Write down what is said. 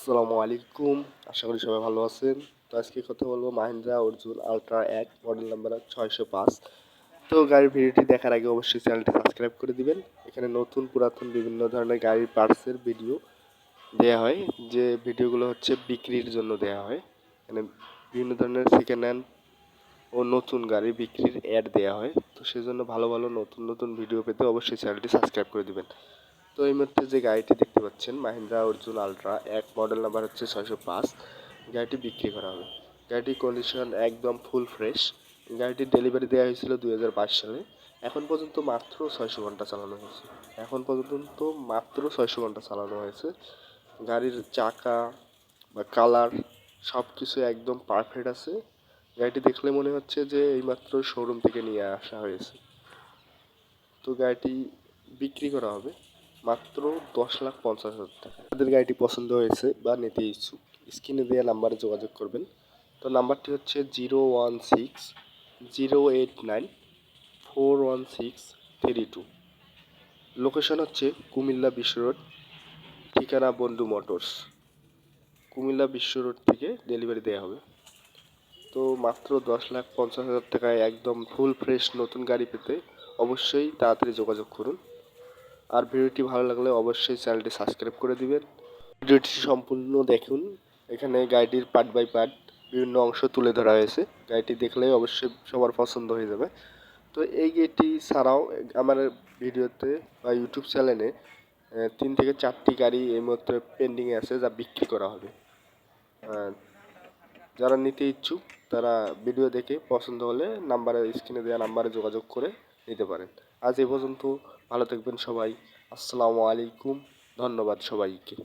আসসালামু আলাইকুম। আশা করি সবাই ভালো আছেন। তো আজকে কথা বলব মাহিন্দ্রা অর্জুন আলট্রা এক মডেল নাম্বার ছয়শো পাঁচ। তো গাড়ির ভিডিওটি দেখার আগে অবশ্যই চ্যানেলটি সাবস্ক্রাইব করে দিবেন। এখানে নতুন, পুরাতন বিভিন্ন ধরনের গাড়ির পার্টসের ভিডিও দেওয়া হয়। যে ভিডিওগুলো হচ্ছে বিক্রির জন্য দেওয়া হয়। এখানে বিভিন্ন ধরনের সেকেন্ড হ্যান্ড ও নতুন গাড়ি বিক্রির অ্যাড দেওয়া হয়। তো সেজন্য ভালো ভালো নতুন নতুন ভিডিও পেতে অবশ্যই চ্যানেলটি সাবস্ক্রাইব করে দিবেন। তো এই মুহূর্তে যে গাড়িটি দেখতে পাচ্ছেন, মাহিন্দ্রা অর্জুন আলট্রা, এক মডেল নাম্বার হচ্ছে ছয়শো পাঁচ। গাড়িটি বিক্রি করা হবে। গাড়িটির কন্ডিশন একদম ফুল ফ্রেশ গাড়িটির ডেলিভারি দেওয়া হয়েছিল দুই হাজার বাইশ সালে। এখন পর্যন্ত মাত্র ছয়শো ঘণ্টা চালানো হয়েছে। এখন পর্যন্ত মাত্র ছয়শো ঘণ্টা চালানো হয়েছে। গাড়ির চাকা বা কালার সব কিছু একদম পারফেক্ট আছে। গাড়িটি দেখলে মনে হচ্ছে যে এইমাত্র শোরুম থেকে নিয়ে আসা হয়েছে। তো গাড়িটি বিক্রি করা হবে। মাত্র দশ লাখ পঞ্চাশ হাজার টাকা। তাদের গাড়িটি পছন্দ হয়েছে বা নিতে ইচ্ছুক, স্ক্রিনে দেওয়া নাম্বারে যোগাযোগ করবেন। তো নাম্বারটি হচ্ছে zero one six, zero eight nine, four one six, three two. Location হচ্ছে কুমিল্লা বিশ্ব রোড, ঠিকানা বন্ধু মোটরস। কুমিল্লা বিশ্ব রোড থেকে ডেলিভারি দেওয়া হবে। তো মাত্র দশ লাখ পঞ্চাশ হাজার টাকায় একদম ফুল ফ্রেশ নতুন গাড়ি পেতে অবশ্যই তাড়াতাড়ি যোগাযোগ করুন। আর ভিডিওটি ভালো লাগলে অবশ্যই চ্যানেলটি সাবস্ক্রাইব করে দিবেন। ভিডিওটি সম্পূর্ণ দেখুন। এখানে গাড়িটির পার্ট বাই পার্ট বিভিন্ন অংশ তুলে ধরা হয়েছে। গাড়িটি দেখলে অবশ্যই সবার পছন্দ হয়ে যাবে। তো এই গাড়িটি ছাড়াও আমার ভিডিওতে বা ইউটিউব চ্যানেলে তিন থেকে চারটি গাড়ি এই মুহূর্তে পেন্ডিংয়ে আছে যা বিক্রি করা হবে। যারা নিতে ইচ্ছুক, তারা ভিডিও দেখে পছন্দ হলে নাম্বারে স্ক্রিনে দেওয়া নাম্বারে যোগাযোগ করে নিতে পারেন। আজ এ পর্যন্ত। ভালো থাকবেন সবাই। আসসালামু আলাইকুম। ধন্যবাদ সবাইকে।